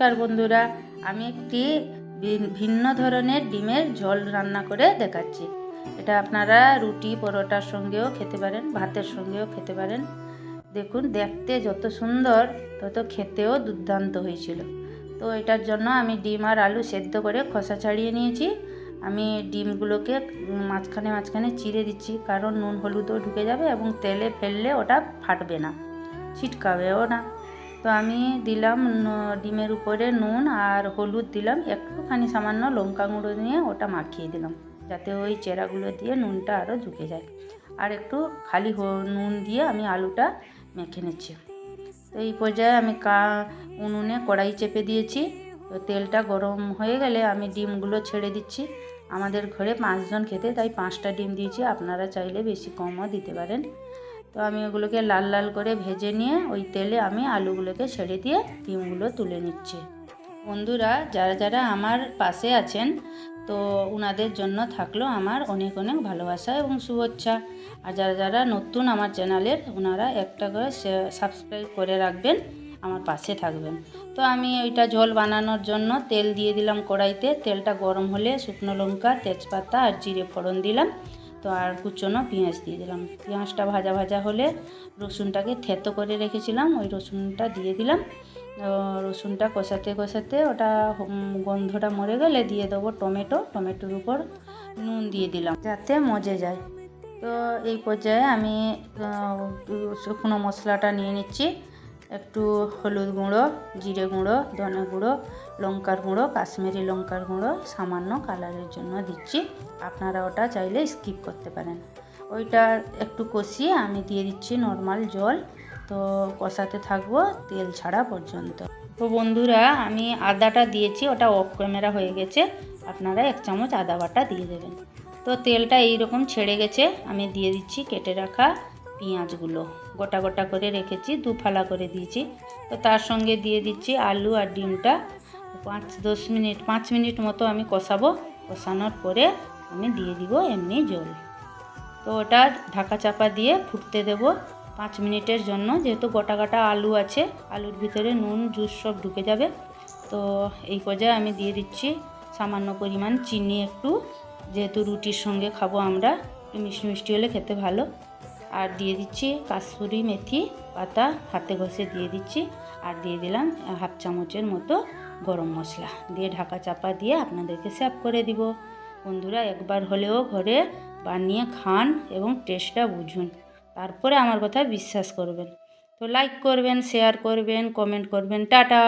নমস্কার বন্ধুরা, আমি একটি ভিন- ভিন্ন ধরনের ডিমের ঝোল রান্না করে দেখাচ্ছি। এটা আপনারা রুটি, পরোটার সঙ্গেও খেতে পারেন, ভাতের সঙ্গেও খেতে পারেন। দেখুন, দেখতে যত সুন্দর, তত খেতেও দুর্দান্ত হয়েছিল। তো এটার জন্য আমি ডিম আর আলু সেদ্ধ করে খোসা ছাড়িয়ে নিয়েছি। আমি ডিমগুলোকে মাঝখানে মাঝখানে চিড়ে দিচ্ছি, কারণ নুন হলুদও ঢুকে যাবে এবং তেলে ফেললে ওটা ফাটবে না, ছিটকাবেও না। তো আমি দিলাম ডিমের উপরে নুন আর হলুদ দিলাম, একটুখানি সামান্য লঙ্কা গুঁড়ো নিয়ে ওটা মাখিয়ে দিলাম, যাতে ওই চেরাগুলো দিয়ে নুনটা আরও ঢুকে যায়। আর একটু খালি নুন দিয়ে আমি আলুটা মেখে নিচ্ছি। তো এই পর্যায়ে আমি কা উনুনে কড়াই চেপে দিয়েছি। তো তেলটা গরম হয়ে গেলে আমি ডিমগুলো ছেড়ে দিচ্ছি। আমাদের ঘরে পাঁচজন খেতে তাই পাঁচটা ডিম দিয়েছি, আপনারা চাইলে বেশি কমও দিতে পারেন। তো আমি ওগুলোকে লাল লাল করে ভেজে নিয়ে ওই তেলে আমি আলুগুলোকে ছেড়ে দিয়ে ডিমগুলো তুলে নিচ্ছি। বন্ধুরা, যারা যারা আমার পাশে আছেন, তো ওনাদের জন্য থাকল আমার অনেক অনেক ভালোবাসা এবং শুভেচ্ছা। আর যারা যারা নতুন আমার চ্যানেলের ওনারা একটা করে সাবস্ক্রাইব করে রাখবেন, আমার পাশে থাকবেন। তো আমি ওইটা ঝোল বানানোর জন্য তেল দিয়ে দিলাম কড়াইতে। তেলটা গরম হলে শুকনো লঙ্কা, তেজপাতা আর জিরে ফোড়ন দিলাম। তো আর কুচনো পেঁয়াজ দিয়ে দিলাম। পেঁয়াজটা ভাজা ভাজা হলে রসুনটাকে থেতো করে রেখেছিলাম, ওই রসুনটা দিয়ে দিলাম। রসুনটা কষাতে কষাতে ওটা গন্ধটা মরে গেলে দিয়ে দেবো টমেটো। টমেটোর উপর নুন দিয়ে দিলাম যাতে মজে যায়। তো এই পর্যায়ে আমি শুকনো মশলাটা নিয়ে নিচ্ছি। একটু হলুদ গুঁড়ো, জিরে গুঁড়ো, ধনে গুঁড়ো, লঙ্কার গুঁড়ো, কাশ্মীরি লঙ্কার গুঁড়ো সামান্য কালারের জন্য দিচ্ছি। আপনারা ওটা চাইলে স্কিপ করতে পারেন। ওইটা একটু কষিয়ে আমি দিয়ে দিচ্ছি নর্মাল জল। তো কষাতে থাকব তেল ছাড়া পর্যন্ত। তো বন্ধুরা, আমি আদাটা দিয়েছি, ওটা অফ ক্যামেরা হয়ে গেছে। আপনারা এক চামচ আদা বাটা দিয়ে দেবেন। তো তেলটা এই রকম ছেড়ে গেছে, আমি দিয়ে দিচ্ছি কেটে রাখা পেঁয়াজগুলো। গোটা গোটা করে রেখেছি দু ফালা করে দিয়েছি। তো তার সঙ্গে দিয়ে দিচ্ছি আলু আর ডিমটা। পাঁচ, দশ মিনিট, পাঁচ মিনিট মতো আমি কষাবো। কষানোর পরে আমি দিয়ে দিব এমনি জল। তো ওটা ঢাকা চাপা দিয়ে ফুটতে দেব পাঁচ মিনিটের জন্য। যেহেতু গোটা গোটা আলু আছে, আলুর ভিতরে নুন, জুস সব ঢুকে যাবে। তো এই পর্যায়ে আমি দিয়ে দিচ্ছি সামান্য পরিমাণ চিনি একটু। যেহেতু রুটির সঙ্গে খাব আমরা, একটু মিষ্টি মিষ্টি হলে খেতে ভালো। আর দিয়ে দিচ্ছি কাসুরি মেথি পাতা হাতে ঘষে দিয়ে দিচ্ছি আর দিয়ে দিলাম হাফ চামচের মতো গরম মশলা। দিয়ে ঢাকা চাপা দিয়ে আপনাদেরকে সার্ভ করে দিব। বন্ধুরা, একবার হলেও ঘরে বানিয়ে খান এবং টেস্টটা বুঝুন। তারপরে আমার কথা বিশ্বাস করবেন। তো লাইক করবেন শেয়ার করবেন কমেন্ট করবেন। টাটা!